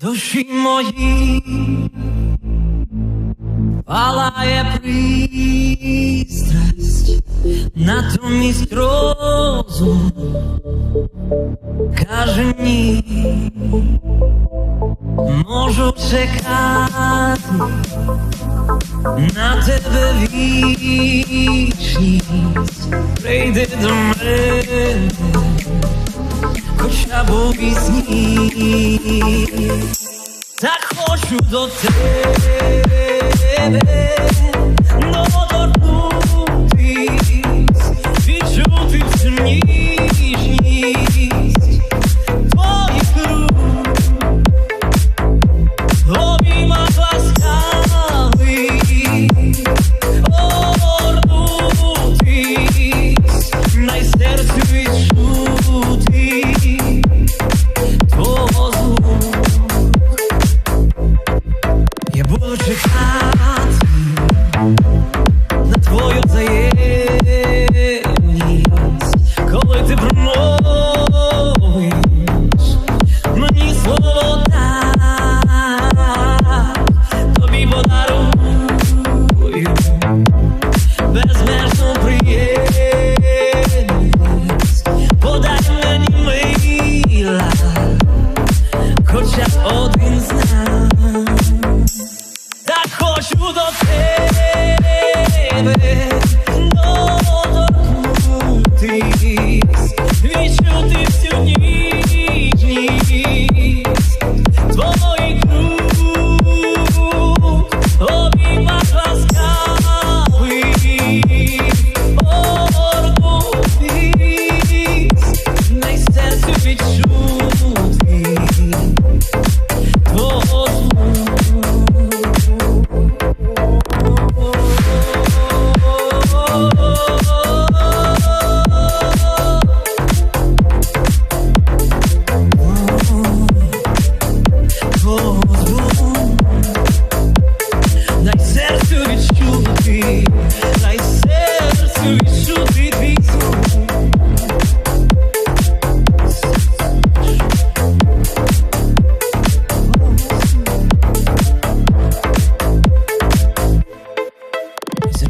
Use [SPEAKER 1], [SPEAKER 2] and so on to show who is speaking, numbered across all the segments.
[SPEAKER 1] Душі мої палає пристрасть, натомість розум каже ні, можу чекати на тебе вічність, прийди до мене, хоча б у вісні. Так до тебе тебе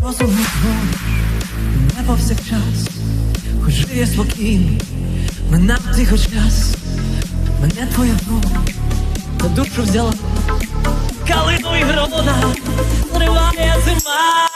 [SPEAKER 1] Розуму дзвониш, не повсякчас, хоч жиє спокійно, минав ти хоч час, мене твоя мова на душу взяла, калину і грона. Зриває зима,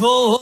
[SPEAKER 1] for